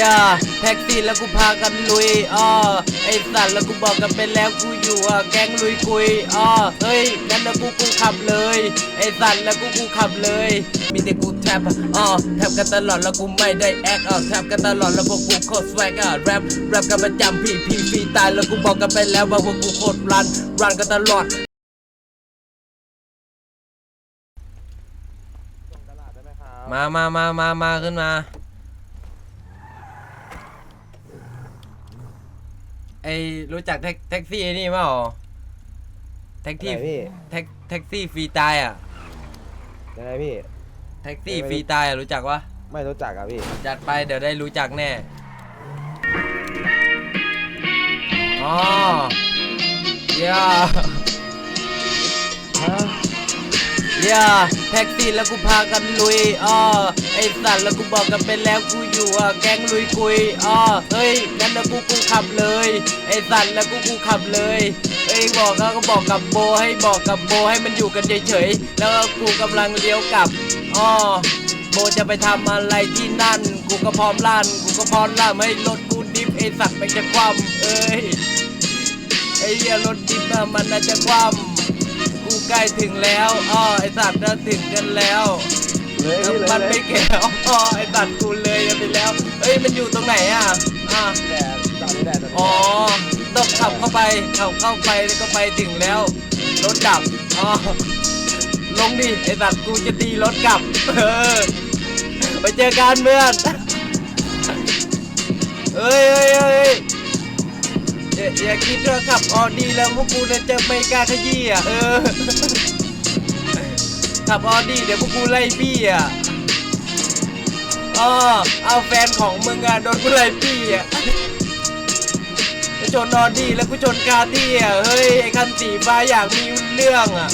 ย่าแท็กซี่แล้วกูพากันลุยอ้อไอสัตว์แล้วกูบอกกันไปแล้วกูอยู่อะแก๊งลุยคุยอ้อเฮ้ยนั่นนะกูกูขับเลย ไอสัตว์แล้วกูกูขับเลย มีแต่กูแทบอ้อแทบกันตลอดแล้วกูไม่ได้แอคอ้อแทบกันตลอดแล้วพวกกูโคตรสวกอะแรปแรปกันประจำพี่พี่ฟรีตายแล้วกูบอกกันไปแล้วว่าพวกกูโคตรรันรันกันตลอดมามามามามาขึ้นมา ไอรู้จักแท็กแท็กซี่ไอ้นี่เปล่าแท็กไหนที่พี่แท็กแท็กซี่ฟรีตายอะยังไงพี่ แท็กซี่ไม่ฟรีตายอะรู้จักวะไม่รู้จักอะพี่ จัดไปเดี๋ยวได้รู้จักแน่อ๋อเย่าฮะเย่าแท็กซี่แล้วกูพากันลุยอ้อไอสัตว์แล้วกูบอกกันไปแล้วกูอยู่อะแก๊งลุยคุยอ้อเฮ้ยนั่นนะกูกูขับเลย ไอสัตว์แล้วกูกูขับเลยเอ้ยบอกแล้วก็บอกกับโบให้บอกกับโบให้มันอยู่กันเฉยๆแล้วก็กูกำลังเลี้ยวกลับอ้อโบจะไปทำอะไรที่นั่น กูก็พร้อมลั่นกูก็พร้อมลั่นให้รถกูดิฟไอสัตว์มันจะคว่ำเอ้ยไอ้เหี้ยรถดิบอะมันน่าจะคว่ำ ใกล้ถึงแล้วอ้อไอสัตว์น่าถึงกันแล้วเลยพี่เลยมันเลไม่ยแก้วอ้อไอสัตว์กูเลยไปแล้วเอ้ยมันอยู่ตรงไหนอะอะ แดดตอนนี้แดดตอนนี้อ๋อต้องขับเข้าไปขับเข้าไปแล้วก็ไปถึงแล้วรถดับอ๋อลงดิไอสัตว์กูจะตีรถกลับเออไปเจอกันเพื่อนเอ้ยเอ้ยเอ้ย อย่าอย่าคิดว่าขับออดีแล้วพวกกูเนี่ยจะไม่กล้าขยี้อะเออขับออดีเดี๋ยวพวกกูไล่บี้อะอ๋อเอาแฟนของมึงอะโดนกูไล่บี้อะชนออดีแล้วกูชนกาที่อะเฮ้ยไอ้คันสีฟ้าอยากมีเรื่องอะ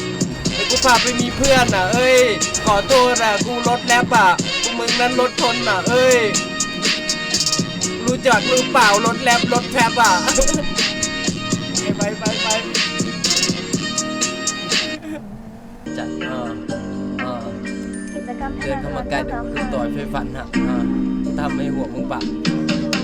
กูพาไปมีเพื่อนอะเอ้ย ขอโทษอะ กูรถแลบอะพวกมึงนั้นรถชนอะ เอ้ย รู้จักหรือเปล่ารถแลบรถแทบอะไปไปไปจัดเออเออกิจกรรมเดินเข้ามาใกล้เดี๋ยวกูต่อยไฟฟันฮะอ่ากูทำให้หัวมึงปะ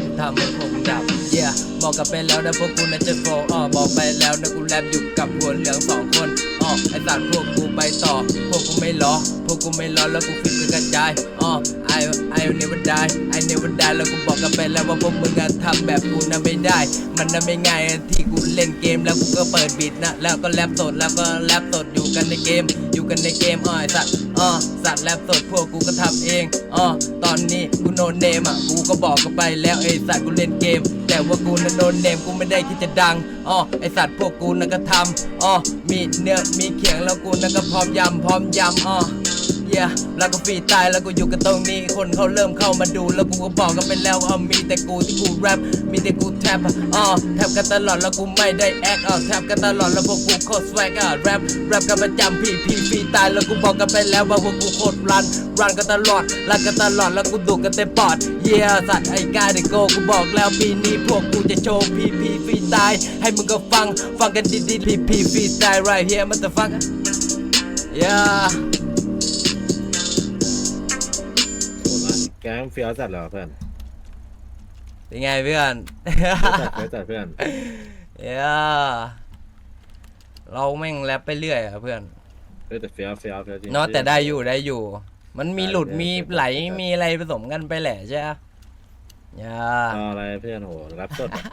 กูทำให้พวกมึงดับเย่บอกกันไปแล้วนะพวกกูน่าจะโฟอ๋อบอกไปแล้วนะกูแรปอยู่กับหัวเหลืองสองคนอ๋อไอสัตว์พวกกูไปต่อ พวกกูไม่ล้อพวกกูไม่ล้อแล้วกูฟิตกูกระจายอ๋อ I I will never die I never die แล้วกูบอกกันไปแล้วว่าพวกมึงอะทำแบบกูน่ะไม่ได้ มันน่ะไม่ง่ายที่กูเล่นเกมแล้วกูก็เปิดบีทนะ แล้วก็แรปสดแล้วก็แรปสดอยู่กันในเกม อยู่กันในเกมอ๋อไอสัตว์อ๋อสัตว์แรปสดพวกกูก็ทำเองอ๋อตอนนี้กูโนเนมอะกูก็บอกกันไปแล้วไอสัตว์กูเล่นเกม แต่ว่ากูน่ะโนเนมกูไม่ได้คิดจะดังอ๋อไอสัตว์พวกกูน่ะก็ทำอ๋อมีเนื้อมีเขียงแล้วกูน่ะก็พร้อมยำพร้อมยำอ๋อ เย่แล้วก็ฟรีตายแล้วกูอยู่กันตรงนี้ คนเขาเริ่มเข้ามาดู แล้วกูก็บอกกันไปแล้วว่ามีแต่กูที่กูแรปมีแต่กูแทบอ๋อแทบกันตลอดแล้วกูไม่ได้แอคอ๋อแทบกันตลอดแล้วพวกกูโคตรสวกอะแรปแรปกันประจำพี่พี่ฟรีตายแล้วกูบอกกันไปแล้วว่าพวกกูโคตรรันรันกันตลอดรันกันตลอดแล้วกูดุกันเต็มปอด เยี่ยสัตว์ไอ้กาเดโกกูบอกแล้วปีนี้พวกกูจะโชว์พี่พี่ฟรีตาย ให้มึงก็ฟังฟังกันดีๆพี่พี่ฟรีตาย right here motherfucker yeah ก๊งเฟี้ยวจัดเหรอเพื่อนเป็นไงเพื่อน เฟี้ยวจัดเฟี้ยวจัดเพื่อนเย้เราแม่งแรปไปเรื่อยอะเพื่อนเฮ้ยแต่เฟี้ยวเฟี้ยวเฟี้ยวจริง เนาะแต่ได้อยู่ได้อยู่ มันมีหลุดได้มีได้ไหลมีอะไรผสมกันไปแหละใช่ไหมย่า เอาอะไรเพื่อนโหรับสดอะ